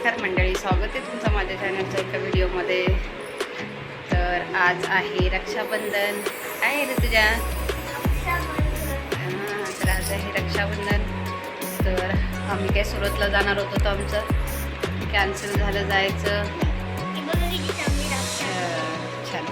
नमस्कार मंडळी स्वागत आहे तुमचं माझ्या चॅनलच्या एका व्हिडिओमध्ये तर आज आहे रक्षाबंधन. काय आहे रे तुझ्या? हां, तर आज आहे रक्षाबंधन. तर आम्ही काय सुरतला जाणार होतो तर आमचं कॅन्सल झालं जायचं. छान.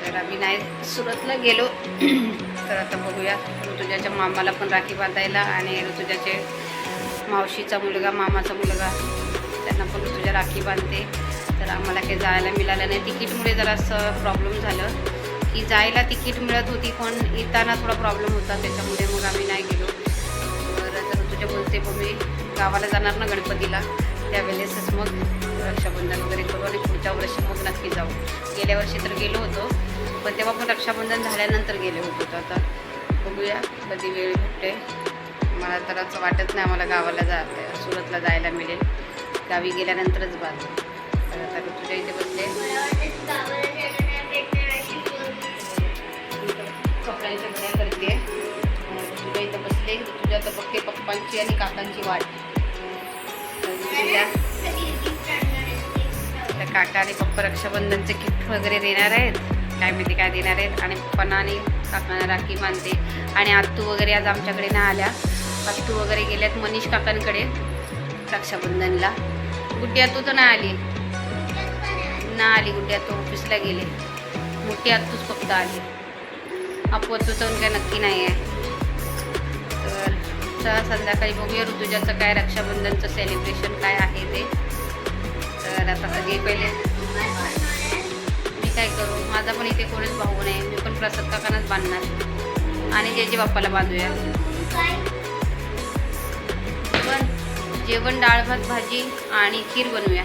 तर आम्ही नाही सुरतला गेलो. तर आता बघूया ऋतुजाच्या मामाला पण राखी बांधायला आणि ऋतुजाचे मावशीचा मुलगा मामाचा मुलगा त्यांना पण तुझ्या राखी बांधते. तर आम्हाला काही जायला मिळालं नाही. तिकीटमुळे जरासं प्रॉब्लेम झालं की जायला तिकीट मिळत होती पण येताना थोडा प्रॉब्लेम होता. त्याच्यामुळे मग आम्ही नाही गेलो. तर तुझ्या बोलते मग मी गावाला जाणार ना गणपतीला. त्यावेळेसच मग रक्षाबंधन वगैरे करू आणि पुढच्या वर्षी मग नक्की जाऊ. गेल्या वर्षी तर गेलो होतो पण तेव्हा पण रक्षाबंधन झाल्यानंतर गेले होतो. तर आता बघूया कधी वेळ भेटते मला तर असं वाटत नाही आम्हाला गावाला जा सुरतला जायला मिळेल. गावी गेल्यानंतरच बाजू तर आता तुझ्या इथे बसले. कपड्यांच्या घड्या करते. तुझ्या इथं बसले. तुझ्या तर बघते पप्पांची आणि काकांची वाट. तर काका आणि पप्पा रक्षाबंधनचे किट वगैरे देणार आहेत. काय माहिती काय देणार आहेत. आणि पप्पांना आणि काकांना राखी बांधते. आणि आत्तू वगैरे आज आमच्याकडे नाही आल्या. आत्तू वगैरे गेल्यात मनीष काकांकडे रक्षाबंधनला. गुड्डी तू तर नाही आली. नाही आली गुड्ड्या आत्तू ऑफिसला गेले. मोठी आत्तूच फक्त आली. आपू तर काय नक्की नाही आहे तर चला संध्याकाळी बघूया ऋतुजाचं काय रक्षाबंधनचं सेलिब्रेशन काय आहे ते. तर आता सगळे पहिले मी काय करू? माझा पण इथे कोणीच भाऊ नाही. मी पण प्रसाद काकांनाच बांधणार. आणि जेजे बाप्पाला बांधूया. जेवण डाळ भात भाजी आणि खीर बनवूया.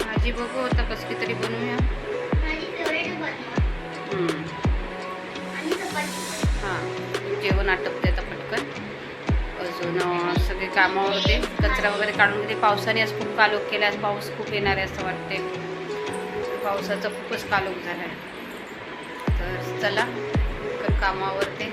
भाजी बघू आता कसली तरी बनवूया. हां. जेवण आटपते आता पटकन. अजून सगळे कामावर होते. कचरा वगैरे काढून घेते. पावसाने आज खूप कालोख केला आज पाऊस खूप येणार आहे असं वाटते पावसाचा खूपच कालोख झाला आहे तर चला कामावर ते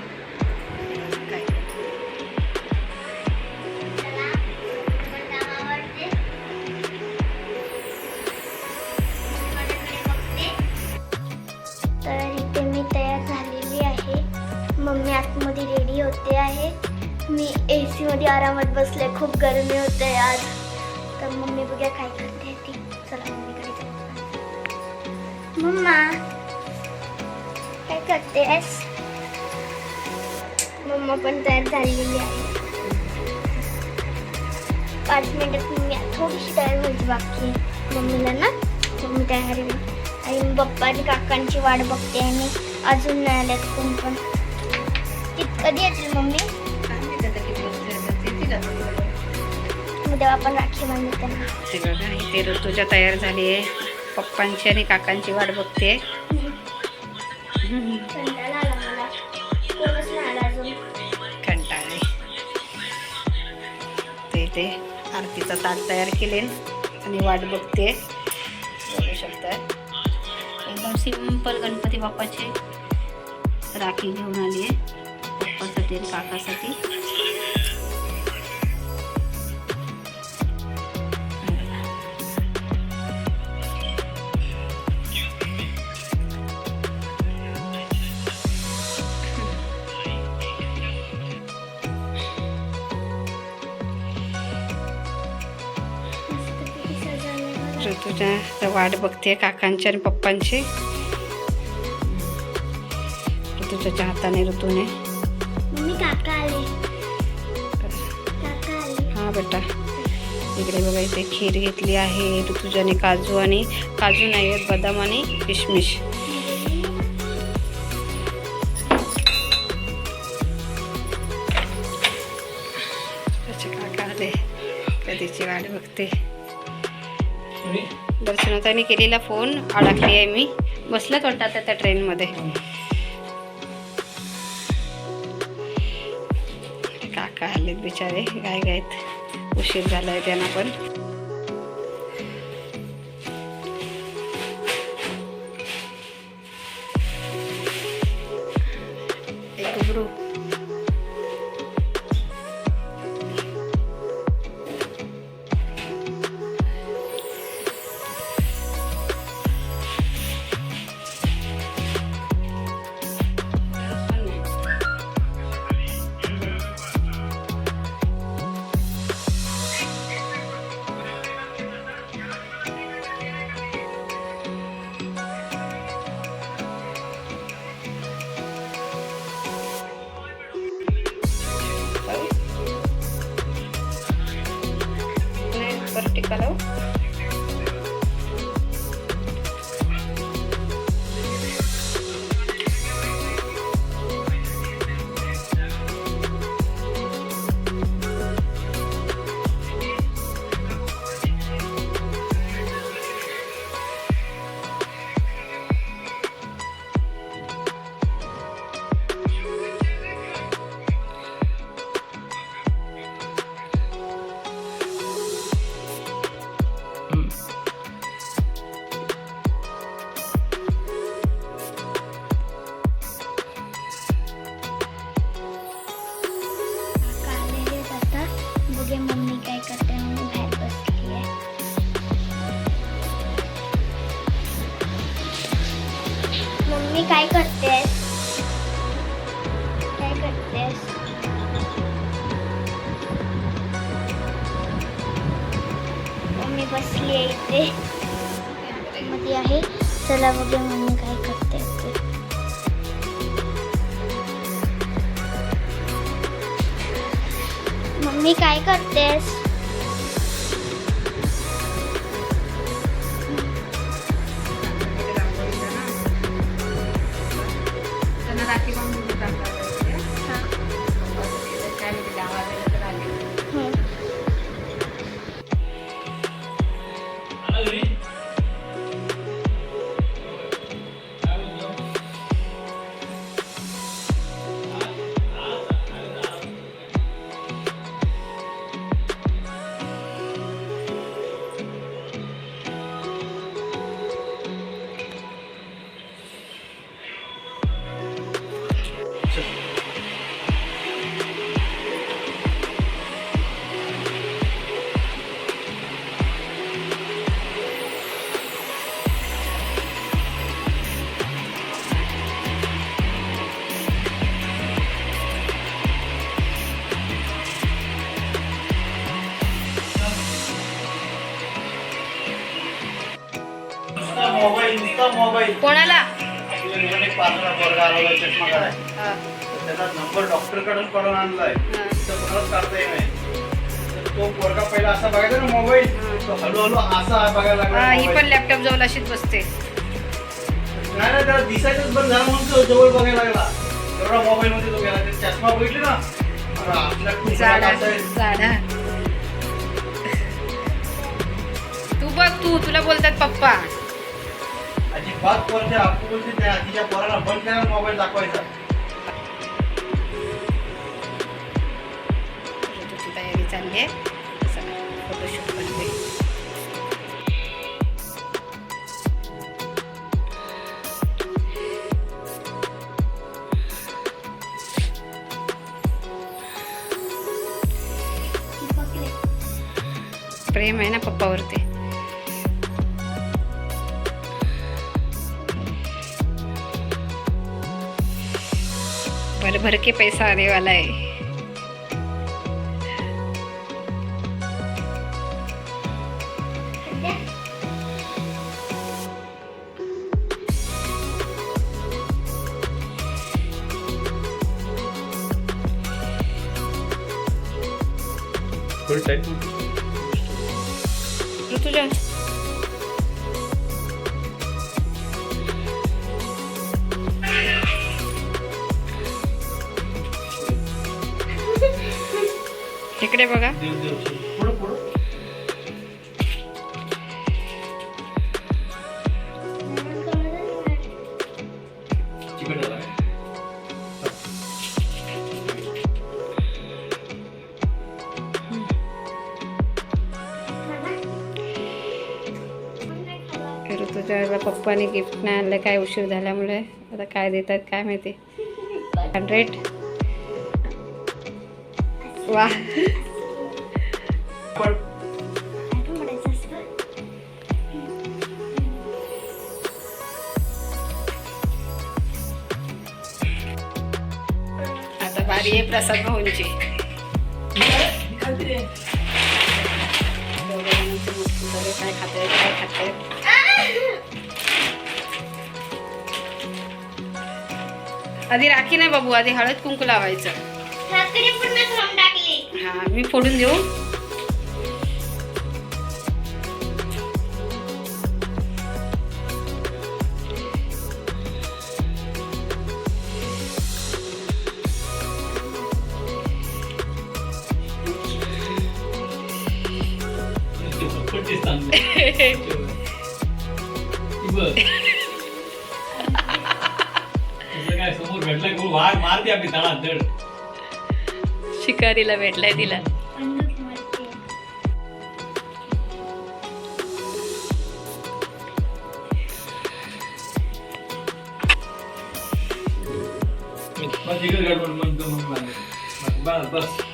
मम्मी आतमध्ये रेडी होते आहे. मी ए सीमध्ये आरामात बसले खूप गरमी होते आज. तर मम्मी बघ्या काय करते ती. चला मम्मीकडे मम्मा काय करतेस? मम्मा पण तयार झालेली आहे. पाच मिनिटात मम्मी थोडीशी तयार व्हायची बाकी मम्मीला ना मम्मी तयार होईल आणि पप्पा आणि काकांची वाट बघते आणि अजून नाही आल्यात कोण पण. कधी येतील मम्मी. उद्या आपण राखी बघा इथे ऋतुजा तयार झाली आहे. पप्पांची आणि काकांची वाट बघते. कंटाळा ते ते आरतीचा ताट तयार केले आणि वाट बघते. बघू शकता. एकदम सिंपल गणपती बाप्पाचे राखी घेऊन आली आहे. पप्पासाठी काकासाठी. मस्तपैकी ऋतुजा वाट बघते काकांची आणि पप्पांची. ऋतुजाच्या हाताने ऋतूने. बेटा इकडे बघा इथे खीर घेतली आहे ऋतुजाने काजू आणि काजू नाही आहेत बदाम आणि किशमिश. आले. कधीची वाट बघते. दर्शनाताईने केलेला फोन अडकली आहे मी. बसलाच वाटतं आता त्या ट्रेनमध्ये. काका आलेत बिचारे काय गायत उशीर झालाय त्यांना पण. एक ग्रुप Hello. बसली आहे. इथे मध्ये आहे. चला बघूया मम्मी काय करते ते. मम्मी काय करतेस? राखी बांधून मोबाईल. कोणाला? तुझ्या एक पाचरा पोरगा आलेला चष्मा काढाय त्याचा नंबर डॉक्टरकडून काढून आणलाय. तर कोणालाच काढता येत नाही. तर तो पोरगा पहिला असा बघायचा ना मोबाईल तो हळूहळू असा बघायला हा, लागला ही पण. लॅपटॉप जवळ अशीच बसते. नाही नाही त्याला दिसायचंच बंद झालं म्हणून तो जवळ बघायला लागला. एवढा मोबाईल मध्ये तो गेला. ते चष्मा बघितली ना तू बघ तू तुला बोलतात पप्पा. पाच वर्ष आपू बोलते त्या तिच्या पोराला बंद करा मोबाईल दाखवायचा. तयारी चालली आहे. फोटोशूट करते प्रेम आहे ना पप्पावरती. भर भर के पैसा आने वाला है। सध्या ऋतुजा बघा. देव पप्पाने गिफ्ट नाही आणलं काय उशीर झाल्यामुळे आता काय देतात काय माहिती. हंड्रेड वा. आहे प्रसाद भाऊंची. काय काय आधी राखी नाही बाबू आधी हळद कुंकू लावायचं. हा मी फोडून देऊ? काय समोर भेटला की वाघ मारते आपली तळात धड शिकारीला भेटलाय तिला बस. बस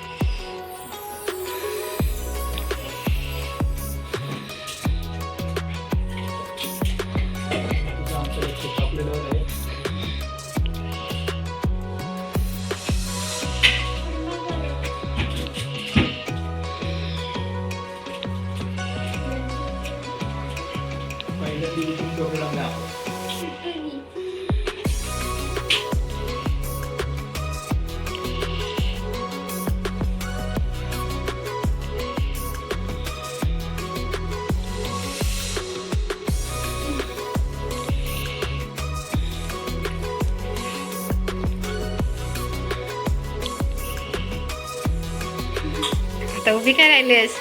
Tahu pi Alice? Kan, Alice.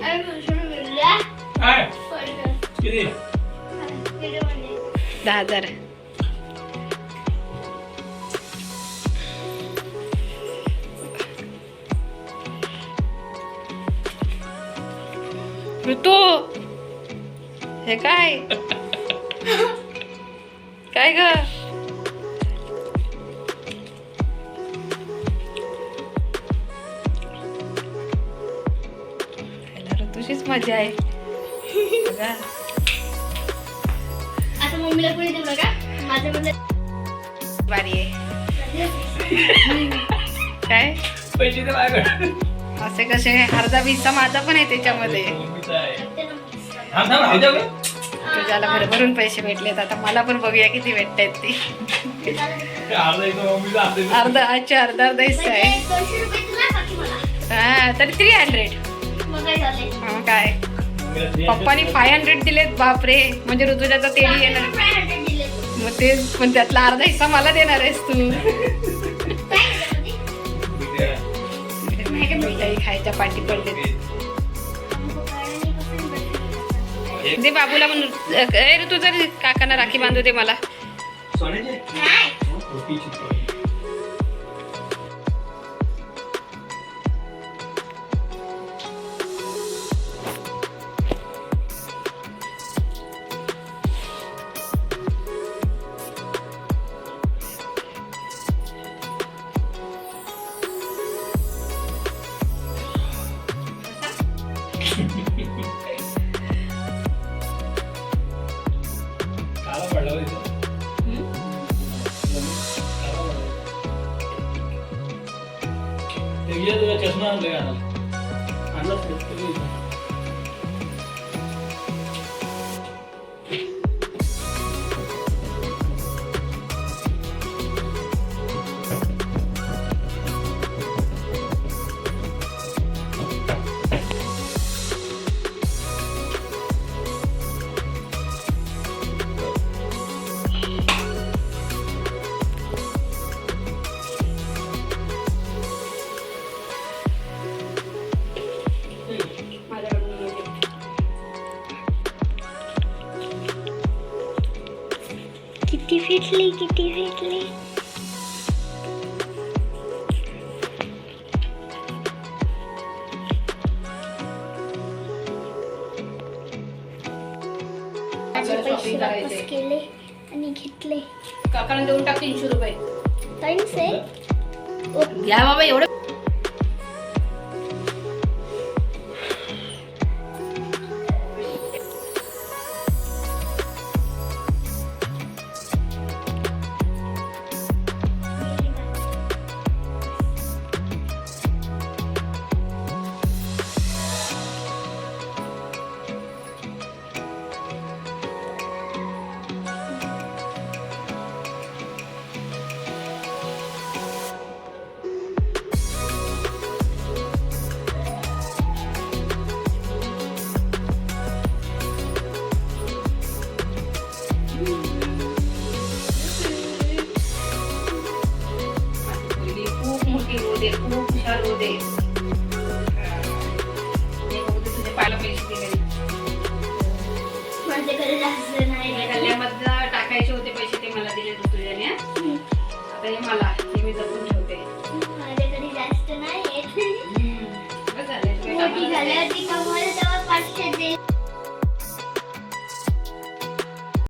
Aku cuma belajar. काय? किती? दहा हजार. ऋतू हे काय? काय ग? तुझीच मजा आहे. आता मम्मीला पुढे देऊ नका. माझं म्हणलं बारी आहे. काय? पैसे दे माझ्याकडे असे कसे? अर्धा हिस्सा माझा पण आहे त्याच्यामध्ये. तुझ्याला भरभरून पैसे भेटलेत. आता मला पण बघूया किती भेटतायत ती. ते अर्धा अच्छा अर्धा अर्धा हिस्सा आहे. दोनशे रुपये तुला बाकी मला? हा तरी थ्री हंड्रेड काय? पप्पानी फाय हंड्रेड दिलेत बापरे. म्हणजे ऋतुजाचा तेडी येणार. मग ते पण त्यातला अर्धा हिस्सा मला देणार आहेस तू. मिठाई खायच्या पाठी पडले? दे बाबूला पण ए ऋतू जर काकांना राखी बांधू दे मला. किती फिटली किती फिटली. माझे पैसे वापस केले आणि घेतले. काकांना देऊन टाक तीनशे रुपये. थँक्स आहे घ्या बाबा एवढं खूप